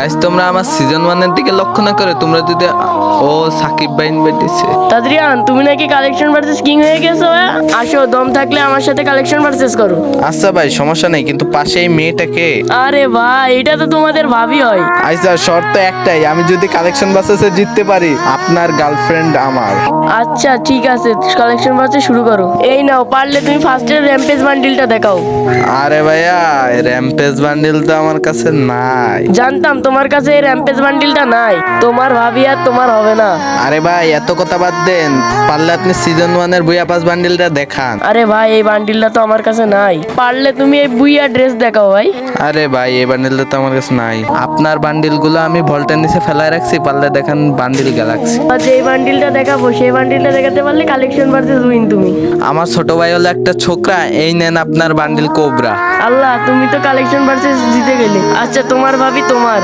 Guys তোমরা আমার season ওয়ানের দিকে লক্ষ্য না করে তোমরা যদি ও সাকিব বাইন বেটিছে তাদরিয়ান তুমি নাকি কালেকশন ভার্সেস কিং হয়ে গেছো হ্যাঁ? আসো দম থাকলে আমার সাথে কালেকশন ভার্সেস করো। আচ্ছা ভাই সমস্যা নেই কিন্তু পাশে এই মেয়েটাকে আরে ভাই এটা তো তোমাদের ভাবি হয়। আচ্ছা শর্ত একটাই আমি যদি কালেকশন বাসেসে জিততে পারি আপনার গার্লফ্রেন্ড আমার। আচ্ছা ঠিক আছে কালেকশন ভার্সেস শুরু করো। এই নাও পারলে তুমি ফার্স্টের র্যাম্পেজ বান্ডিলটা দেখাও। আরে ভাইয়া র্যাম্পেজ বান্ডিল তো আমার কাছে নাই। জানতাম তোমার কাছে এই র্যাম্পেজ বান্ডিলটা নাই। তোমার ভাবি আর তোমার হবে না। আরে ভাই এত কথা বাদ দেন। পারলে আপনি সিজন ওয়ানের বুয়া পাস বান্ডিলটা দেখান। আরে ভাই এই বান্ডিলটা তো আমার কাছে নাই। পারলে তুমি এই বুইয়া ড্রেস দেখাও ভাই। আরে ভাই এই বান্ডিলটা তো আমার কাছে নাই। আপনার বান্ডিলগুলো আমি ভল্টের নিচে ফেলায় রাখছি পারলে দেখান বান্ডিল গ্যালাক্সি আর যে বান্ডিলটা দেখাবো সেই বান্ডিলটা দেখাতে পারলে কালেকশন ভার্সেস উইন তুমি। আমার ছোট ভাই হলো একটা ছোকরা এই নেন আপনার বান্ডিল কোবরা আল্লাহ তুমি তো কালেকশন ভার্সেস জিতে গেলে। আচ্ছা তোমার ভাবি তোমার।